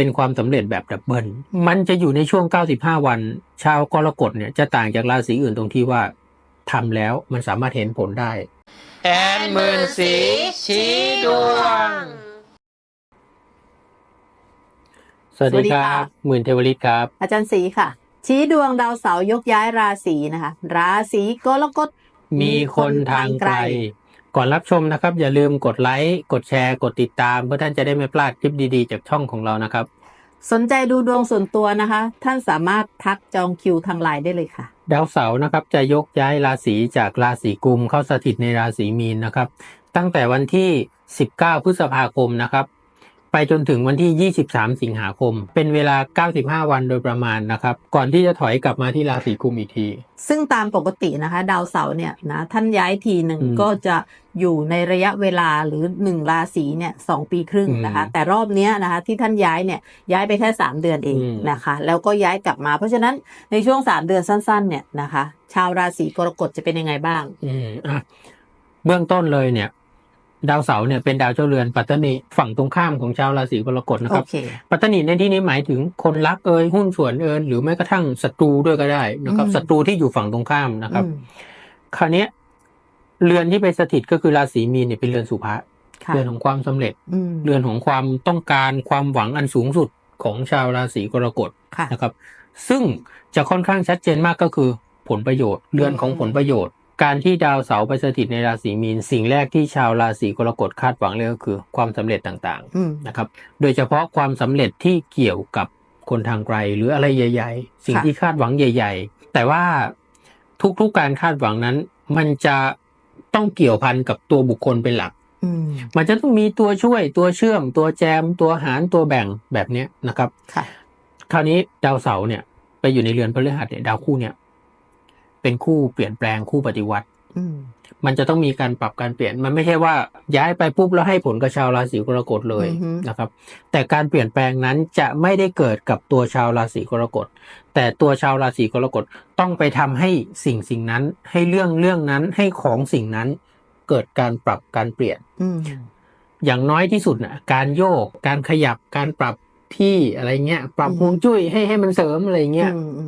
เป็นความสำเร็จแบบดับเบิลมันจะอยู่ในช่วง 95 วัน ชาวกรกฎเนี่ยจะต่างจากราศีอื่นตรงที่ว่าทำแล้วมันสามารถเห็นผลได้ แอนหมื่นสีชี้ดวง สวัสดีสวัสดีครัค่ะบหมื่นเทวริตครับ อาจารย์ศรีค่ะ ชี้ดวงดาวเสาร์ยกย้ายราศีนะคะ ราศีกรกฎมีคนทางไกล ก่อนรับชมนะครับ อย่าลืมกดไลค์กดแชร์ กดติดตาม เพื่อท่านจะได้ไม่พลาดคลิปดีๆ จากช่องของเรานะครับ สนใจดูดวงส่วนตัวนะคะ ท่านสามารถทักจองคิวทางไลน์ได้เลยค่ะ ดาวเสาร์นะครับ จะยกย้ายราศีจากราศีกุมเข้าสถิตในราศีมีนนะครับ ตั้งแต่วันที่ 19 พฤษภาคมนะครับ ไปจนถึงวันที่ 23 สิงหาคม เป็นเวลา 95 วันโดยประมาณนะครับ ก่อนที่จะถอยกลับมาที่ราศีกุมอีกที ซึ่งตามปกตินะคะ ดาวเสาร์เนี่ยนะท่านย้ายทีหนึ่งอืมก็จะอยู่ในระยะเวลาหรือหนึ่งราศีเนี่ยสองปีครึ่งนะคะอืมแต่รอบเนี้ยนะคะที่ท่านย้ายเนี่ยย้ายไปแค่สามเดือนเองอืมนะคะ แล้วก็ย้ายกลับมา เพราะฉะนั้นในช่วงสามเดือนสั้นๆ เนี่ยนะคะ ชาวราศีกรกฎจะเป็นยังไงบ้าง อืมอะเบื้องต้นเลยเนี่ย ดาวเสาร์เนี่ยเป็นดาวเจ้าเรือนปัตตานีฝั่งตรงข้ามของชาวราศีกรกฎนะคโอรับเคปัตตานีในที่นี้หมายถึงคนรักเอ่ยหุ้นส่วนเอ่ยหรือแม้กระทั่งศัตรูด้วยก็ได้นะครับอืมศัตรูที่อยู่ฝั่งตรงข้ามนะครับอืมคราวเนี้ยเรือนที่ไปสถิตก็คือราศีมีนเนี่ยเป็นเรือนสุภะค่ะเรือนของความสำเร็จอืมเรือนของความต้องการความหวังอันสูงสุดของชาวราศีกรกฎค่ะนะครับ ซึ่งจะค่อนข้างชัดเจนมากก็คือผลประโยชน์ เรือนของผลประโยชน์ การที่ดาวเสาร์ไปสถิตในราศีมีน สิ่งแรกที่ชาวราศีกรกฎคาดหวังเลยก็คือ ความสำเร็จต่างอืมๆนะครับ โดยเฉพาะความสำเร็จที่เกี่ยวกับคนทางไกลหรืออะไรใหญ่ ๆ สิ่งค่ะที่คาดหวังใหญ่ ๆ แต่ว่าทุกๆการคาดหวังนั้น มันจะต้องเกี่ยวพันกับตัวบุคคลเป็นหลักอืมมันจะต้องมีตัวช่วยตัวเชื่อม ตัวแจม ตัวหารตัวแบ่งแบบเนี้ยนะครับค่ะคราวนี้ดาวเสาร์เนี่ย ไปอยู่ในเรือนพฤหัสเนี่ยดาวคู่เนี่ย เป็นคู่เปลี่ยนแปลงคู่ปฏิวัติอืมมันจะต้องมีการปรับการเปลี่ยน มันไม่ใช่ว่าย้ายไปปุ๊บแล้วให้ผลกับชาวราศีกรกฎเลยอือฮึนะครับ แต่การเปลี่ยนแปลงนั้นจะไม่ได้เกิดกับตัวชาวราศีกรกฎ แต่ตัวชาวราศีกรกฎต้องไปทำให้สิ่งสิ่งนั้น ให้เรื่องเรื่องนั้นให้ของสิ่งนั้น เกิดการปรับการเปลี่ยนอืมอย่างน้อยที่สุดนะการโยก การขยับการปรับที่อะไรเงี้ย ปรับอืมฮวงจุ้ยให้ให้มันเสริมอะไรเงี้ยอื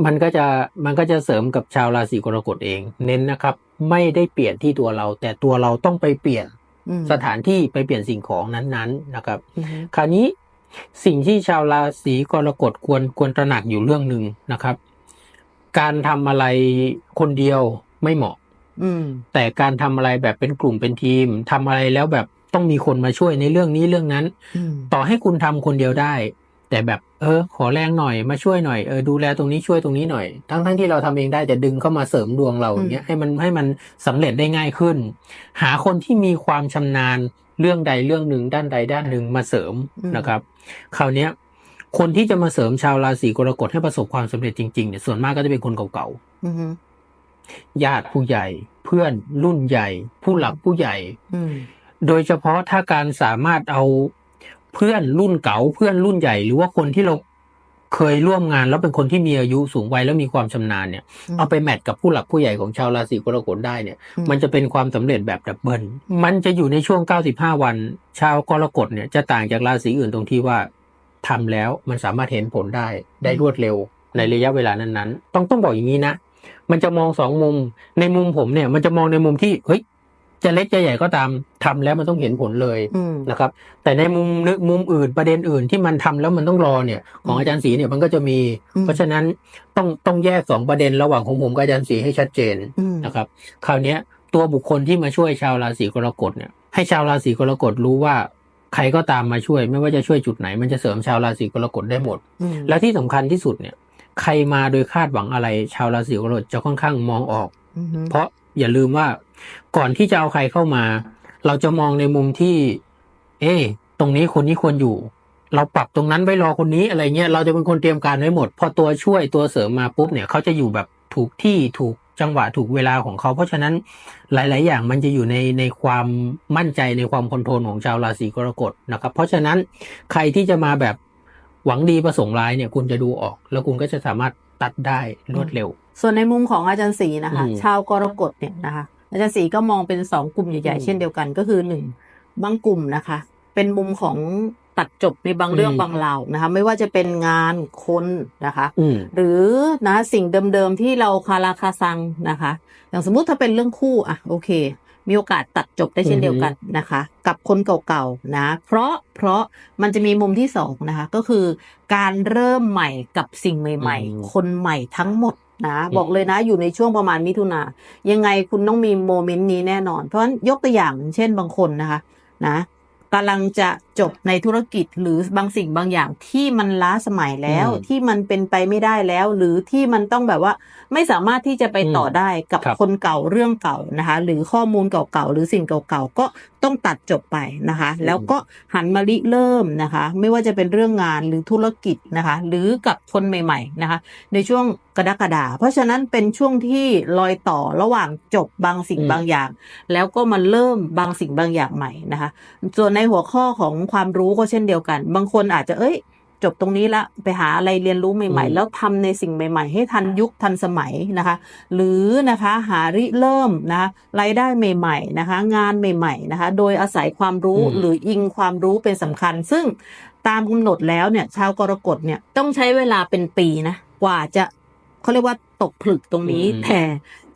มอืมมันก็จะมันก็จะเสริมกับชาวราศีกรกฎเอง เน้นนะครับ ไม่ได้เปลี่ยนที่ตัวเรา แต่ตัวเราต้องไปเปลี่ยนอืมสถานที่ไปเปลี่ยนสิ่งของนั้นๆนะครับอืมคราวนี้สิ่งที่ชาวราศีกรกฎควรควรตระหนักอยู่เรื่องหนึ่งนะครับ การทำอะไรคนเดียวไม่เหมาะอืมแต่การทำอะไรแบบเป็นกลุ่มเป็นทีมทำอะไรแล้วแบบต้องมีคนมาช่วยในเรื่องนี้เรื่องนั้นอืมต่อให้คุณทำคนเดียวได้ แต่แบบเออ ขอแรงหน่อยมาช่วยหน่อยเออดูแลตรงนี้ช่วยตรงนี้หน่อย ทั้งทั้งที่เราทำเองได้แต่ดึงเข้ามาเสริมดวงเราอย่างเงี้ยให้มันให้มันสำเร็จได้ง่ายขึ้น หาคนที่มีความชำนาญเรื่องใดเรื่องหนึ่งด้านใดด้านหนึ่งมาเสริมนะครับ คราวเนี้ยคนที่จะมาเสริมชาวราศีกรกฎให้ประสบความสำเร็จจริงๆเนี่ยส่วนมากก็จะเป็นคนเก่าอืมๆญาติผู้ใหญ่ เพื่อนรุ่นใหญ่ ผู้หลักผู้ใหญ่อืมโดยเฉพาะถ้าการสามารถเอา เพื่อนรุ่นเก่าเพื่อนรุ่นใหญ่ หรือว่าคนที่เราเคยร่วมงาน แล้วเป็นคนที่มีอายุสูงวัยแล้วมีความชำนาญเนี่ยอืมเอาไปแมทกับผู้หลักผู้ใหญ่ของชาวราศีกรกฎได้เนี่ยอืมมันจะเป็นความสำเร็จแบบดับเบิลมันจะอยู่ในช่วง 95 วัน ชาวกรกฎเนี่ยจะต่างจากราศีอื่นตรงที่ว่าทำแล้วมันสามารถเห็นผลได้ได้รวดเร็ว ในระยะเวลานั้นๆ ต้องต้องบอกอย่างนี้นะมันจะมองสองมุมในมุมผมเนี่ย มันจะมองในมุมที่เฮ้ย จะเล็กจะใหญ่ก็ตามทำแล้วมันต้องเห็นผลเลยอืมนะครับ แต่ในมุมนึกมุมอื่นประเด็นอื่นที่มันทำแล้วมันต้องรอเนี่ย ของอืมอาจารย์ศรีเนี่ยมันก็จะมีอืมเพราะฉะนั้นต้องต้องแยกสองประเด็นระหว่างของผมกับอาจารย์ศรีให้ชัดเจนอืมนะครับ คราวเนี้ยตัวบุคคลที่มาช่วยชาวราศีกรกฎเนี่ยให้ชาวราศีกรกฎรู้ว่าใครก็ตามมาช่วย ไม่ว่าจะช่วยจุดไหน มันจะเสริมชาวราศีกรกฎได้หมดอืมและที่สำคัญที่สุดเนี่ย ใครมาโดยคาดหวังอะไร ชาวราศีกรกฎจะค่อนข้างมองออกอืมเพราะอย่าลืมว่า ก่อนที่จะเอาใครเข้ามา เราจะมองในมุมที่ เอ๊ะตรงนี้คนนี้ควรอยู่ เราปรับตรงนั้นไว้รอคนนี้อะไรเงี้ยเราจะเป็นคนเตรียมการไว้หมด พอตัวช่วยตัวเสริมมาปุ๊บเนี่ยเขาจะอยู่แบบถูกที่ถูกจังหวะถูกเวลาของเขา เพราะฉะนั้นหลาย ๆ อย่างมันจะอยู่ในในความมั่นใจในความคอนโทรลของชาวราศีกรกฎนะครับ เพราะฉะนั้นใครที่จะมาแบบหวังดีประสงค์ร้ายเนี่ยคุณจะดูออก แล้วคุณก็จะสามารถตัดได้รวดเร็ว ส่วนในมุมของอาจารย์ศรีนะคะอืมชาวกรกฎเนี่ยนะคะ อาจารย์ศรีก็มองเป็นสองกลุ่มใหญ่อืมๆเช่นเดียวกันก็คือหนึ่งบางกลุ่มนะคะ เป็นมุมของตัดจบในบางเรื่องอืมบางราวนะคะ ไม่ว่าจะเป็นงานคนนะคะอืมหรือนะสิ่งเดิมๆที่เราคาราคาซังนะคะ อย่างสมมุติถ้าเป็นเรื่องคู่อะโอเค มีโอกาสตัดจบได้เช่นเดียวกันนะคะ กับคนเก่าๆนะเพราะเพราะมันจะมีมุมที่สองนะคะ ก็คือการเริ่มใหม่กับสิ่งใหม่อืมๆคนใหม่ทั้งหมด นะบอกเลยนะอยู่ในช่วงประมาณมิถุนายังไงคุณต้องมีโมเมนต์นี้แน่นอน เพราะฉะนั้นยกตัวอย่างเช่นบางคนนะคะ นะกำลังจะ จบในธุรกิจหรือบางสิ่งบางอย่างที่มันล้าสมัยแล้วอืมที่มันเป็นไปไม่ได้แล้ว หรือที่มันต้องแบบว่าไม่สามารถที่จะไปต่อได้กับครับคนเก่าเรื่องเก่านะคะ หรือข้อมูลเก่าๆหรือสิ่งเก่าๆก็ต้องตัดจบไปนะคะ แล้วก็หันมาริเริ่มนะคะ ไม่ว่าจะเป็นเรื่องงานหรือธุรกิจนะคะ หรือกับคนใหม่ ๆนะคะ ในช่วงกรกฎาเพราะฉะนั้นเป็นช่วงที่รอยต่อระหว่างจบบางสิ่งอืมบางอย่าง แล้วก็มาเริ่มบางสิ่งบางอย่างใหม่นะคะ ส่วนในหัวข้อของความรู้ก็เช่นเดียวกัน บางคนอาจจะเอ้ย จบตรงนี้ละไปหาอะไรเรียนรู้ใหม่อืมๆแล้วทำในสิ่งใหม่ ๆ ให้ทันยุคทันสมัยนะคะ หรือนะคะหาริเริ่มนะคะรายได้ใหม่ๆนะคะ งานใหม่ๆนะคะ โดยอาศัยความรู้อืมหรืออิงความรู้เป็นสำคัญ ซึ่งตามกำหนดแล้วเนี่ย ชาวกรกฎเนี่ยต้องใช้เวลาเป็นปีนะกว่าจะ เขาเรียกว่าตกผลึกตรงนี้อืมแต่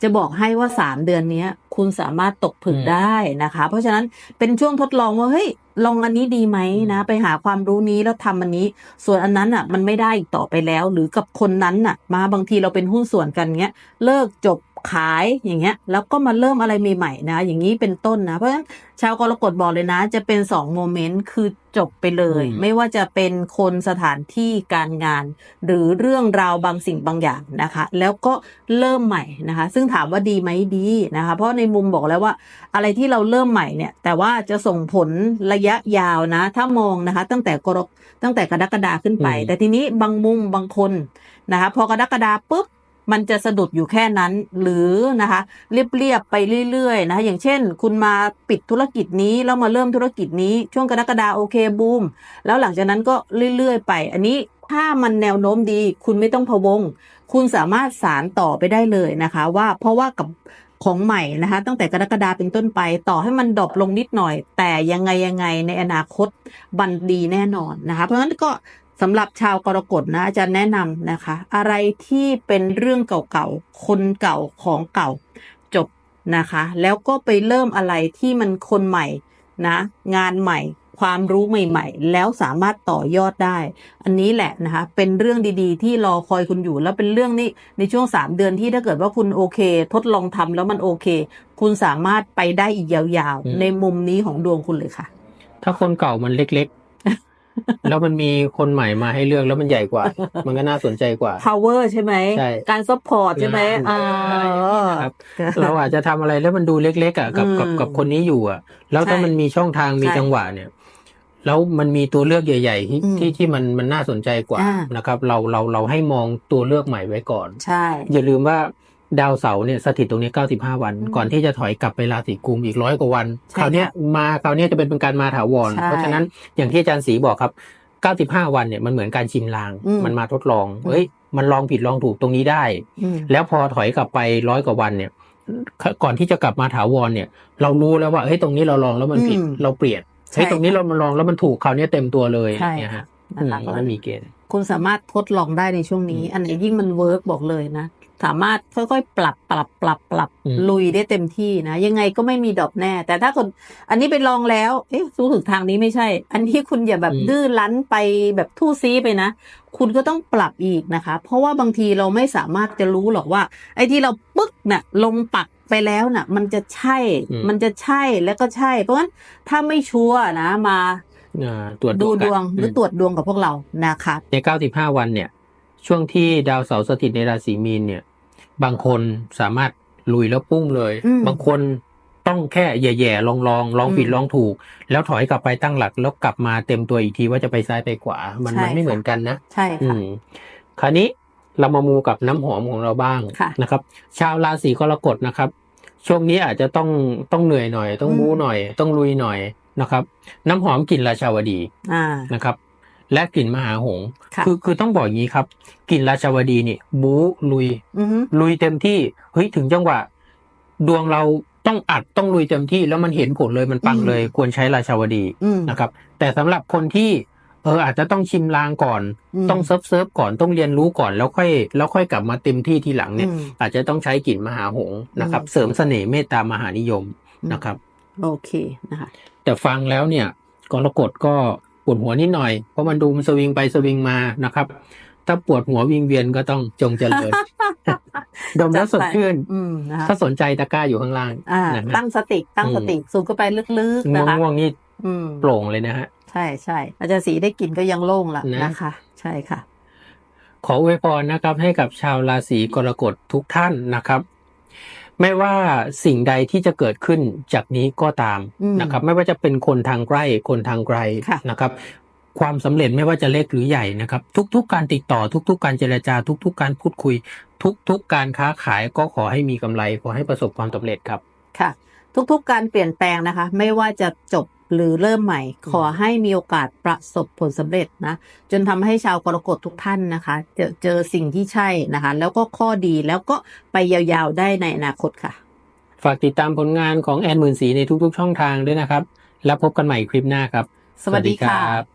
จะบอกให้ว่าสามเดือนเนี้ยคุณสามารถตกผลึกอืมได้นะคะ เพราะฉะนั้นเป็นช่วงทดลองว่าเฮ้ยลองอันนี้ดีไหมนะ ไปหาความรู้นี้แล้วทำอันนี้ ส่วนอันนั้นอะ มันไม่ได้อีกต่อไปแล้ว หรือกับคนนั้นน่ะ มาบางทีเราเป็นหุ้นส่วนกันเงี้ย เลิกจบ ขายอย่างเงี้ยแล้วก็มาเริ่มอะไรใหม่ๆนะ อย่างนี้เป็นต้นนะ เพราะฉะนั้นชาวกรกฎบอกเลยนะ จะเป็นสองโมเมนต์คือจบไปเลยอืมไม่ว่าจะเป็นคนสถานที่การงาน หรือเรื่องราวบางสิ่งบางอย่างนะคะ แล้วก็เริ่มใหม่นะคะ ซึ่งถามว่าดีไหมดีนะคะ เพราะในมุมบอกแล้วว่า อะไรที่เราเริ่มใหม่เนี่ย แต่ว่าจะส่งผลระยะยาวนะ ถ้ามองนะคะ ตั้งแต่กรกตั้งแต่กรกฎาขึ้นไปอืมแต่ทีนี้บางมุมบางคนนะคะ พอกรกฎาปุ๊บ มันจะสะดุดอยู่แค่นั้น หรือนะคะเรียบๆไปเรื่อยๆ นะคะอย่างเช่น คุณมาปิดธุรกิจนี้แล้วมาเริ่มธุรกิจนี้ช่วงกรกฎาโอเคบูมแล้วหลังจากนั้นก็เรื่อยๆ ไป อันนี้ถ้ามันแนวโน้มดี คุณไม่ต้องพะวง คุณสามารถสารต่อไปได้เลยนะคะ ว่าเพราะว่ากับของใหม่นะคะ ตั้งแต่กรกฎาเป็นต้นไป ต่อให้มันดรอปลงนิดหน่อย แต่ยังไงยังไงในอนาคตบันดีแน่นอนนะคะ เพราะฉะนั้นก็ สำหรับชาวกรกฎนะอาจารย์แนะนำนะคะ อะไรที่เป็นเรื่องเก่าๆ คนเก่าของเก่าจบนะคะ แล้วก็ไปเริ่มอะไรที่มันคนใหม่นะงานใหม่ความรู้ใหม่ๆ แล้วสามารถต่อยอดได้ อันนี้แหละนะคะ เป็นเรื่องดีๆ ที่รอคอยคุณอยู่ แล้วเป็นเรื่องนี้ในช่วงสามเดือนที่ถ้าเกิดว่าคุณโอเค ทดลองทำแล้วมันโอเค คุณสามารถไปได้อีกยาวอืมๆในมุมนี้ของดวงคุณเลยค่ะ ถ้าคนเก่ามันเล็กๆ แล้วมันมีคนใหม่มาให้เลือกแล้วมันใหญ่กว่า มันก็น่าสนใจกว่า power ใช่ไหมใช่การ support ใช่ไหมงานอ่าครับเราอาจจะทำอะไรแล้วมันดูเล็กๆอะกับกับอืมกับคนนี้อยู่อะ แล้วถ้าใช่มันมีช่องทางมีใช่จังหวะเนี่ย แล้วมันมีตัวเลือกใหญ่ ๆ ที่อืมที่ที่มันมันน่าสนใจกว่าอ่านะครับ เราเราเราให้มองตัวเลือกใหม่ไว้ก่อนใช่อย่าลืมว่า ดาวเสาร์เนี่ยสถิตตรงนี้ 95 วันอืมก่อนที่จะถอยกลับไปราศีกุมอีกร้อยกว่าวันใช่คราวเนี้ยมาคราวเนี้ยจะเป็นเป็นการมาถาวรใช่เพราะฉะนั้นอย่างที่อาจารย์ศรีบอกครับ 95 วันเนี่ยมันเหมือนการชิมลางอืมมันมาทดลองอืมเอ้ย มันลองผิดลองถูกตรงนี้ได้อืมแล้วพอถอยกลับไปร้อยกว่าวันเนี่ย ก่อนที่จะกลับมาถาวรเนี่ย เรารู้แล้วว่าเฮ้ยตรงนี้เราลองแล้วมันผิดอืมเราเปลี่ยนใช่เฮ้ยตรงนี้เรามาลองแล้วมันถูกคราวเนี้ยเต็มตัวเลยใช่เนี่ยค่ะฮะนะอืมคะมันมีเกณฑ์คุณสามารถทดลองได้ในช่วงนี้อืมอันไหนยิ่งมันเวิร์กบอกเลยนะ สามารถค่อยๆ ปรับปรับปรับปรับอืมลุยได้เต็มที่นะ ยังไงก็ไม่มีดรอปแน่ แต่ถ้าคนอันนี้ไปลองแล้ว เอ๊ะรู้สึกทางนี้ไม่ใช่ อันนี้คุณอย่าแบบดื้อรั้นไปแบบทู่ซีไปนะ คุณก็ต้องปรับอีกนะคะ เพราะว่าบางทีเราไม่สามารถจะรู้หรอกว่า ไอ้ที่เราปึ๊กน่ะลงปักไปแล้วน่ะ มันจะใช่อืมมันจะใช่แล้วก็ใช่ เพราะฉะนั้นถ้าไม่ชัวร์นะมาอ่าตรวจดูกันดวงหรืออมตรวจดวงกับพวกเรานะคะใน 95 วันเนี่ย ช่วงที่ดาวเสาร์สถิตในราศีมีนเนี่ย บางคนสามารถลุยแล้วปุ้งเลยอืมบางคนต้องแค่แย่ๆลองลองลองผิดอืมลองถูก แล้วถอยกลับไปตั้งหลัก แล้วกลับมาเต็มตัวอีกทีว่าจะไปซ้ายไปขวา มันใช่มันไม่ค่ะเหมือนกันนะใช่อืค่ะมคราวนี้เรามามูกับน้ำหอมของเราบ้างค่ะนะครับ ชาวราศีกรกฎนะครับ ช่วงนี้อาจจะต้องต้องเหนื่อยหน่อย ต้องอืมบู๊หน่อย ต้องลุยหน่อยนะครับ น้ำหอมกลิ่นราชาวดีอ่านะครับ และกลิ่นมหาหงส์ค่ะคือคือต้องบอกอย่างนี้ครับกลิ่นราชาวดีนี่บู๊ลุยอือฮึลุยเต็มที่เฮ้ยถึงจังหวะ ดวงเราต้องอัดต้องลุยเต็มที่แล้วมันเห็นผลเลยมันปังเลย ควรใช้ราชาวดีอืมนะครับ แต่สำหรับคนที่เอออาจจะต้องชิมลางก่อนมต้องเซิร์ฟเซิร์ฟก่อนต้องเรียนรู้ก่อนแล้วค่อย แล้วค่อยกลับมาเต็มที่ทีหลังเนี่ยอืมอาจจะต้องใช้กลิ่นมหาหงส์นะครับอืมเสริมเสน่ห์เมตตามหานิยมนะครับ โอเคนะคะแต่ฟังแล้วเนี่ยกรกฎก็ ปวดหัวนิดหน่อย เพราะมันดูมันสวิงไปสวิงมานะครับ ถ้าปวดหัววิงเวียนก็ต้องจงเจริญดมแล้วสดชื่นอืมนะคะถ้าสนใจตะกร้าอยู่ข้างล่างอ่านะฮะตั้งสติตั้งสติสูงเข้าไปลึกๆง่วนะงคะง่วงๆนี่อืมโปร่งเลยนะฮะ ใช่ใช่อาจารย์สีได้กลิ่นก็ยังโล่งละนะนะคะ ใช่ค่ะ ขออวยพรนะครับ ให้กับชาวราศีกรกฎทุกท่านนะครับ ไม่ว่าสิ่งใดที่จะเกิดขึ้นจากนี้ก็ตามอืมนะครับ ไม่ว่าจะเป็นคนทางใกล้คนทางไกลค่ะนะครับ ความสำเร็จไม่ว่าจะเล็กหรือใหญ่นะครับ ทุก ๆ การติดต่อทุก ๆ การเจรจา ทุก ๆ การพูดคุย ทุก ๆ การค้าขายก็ขอให้มีกำไรขอให้ประสบความสำเร็จครับค่ะ ทุก ๆ การเปลี่ยนแปลงนะคะ ไม่ว่าจะจบ หรือเริ่มใหม่ ขอให้มีโอกาสประสบผลสำเร็จนะ จนทำให้ชาวกรกฎทุกท่านนะคะ เจอเจอสิ่งที่ใช่นะคะ แล้วก็ข้อดีแล้วก็ไปยาวๆได้ในอนาคตค่ะ ฝากติดตามผลงานของแอนหมื่นสีในทุกๆ ช่องทางด้วยนะครับ แล้วพบกันใหม่คลิปหน้าครับ สวัสดีค่ะรับ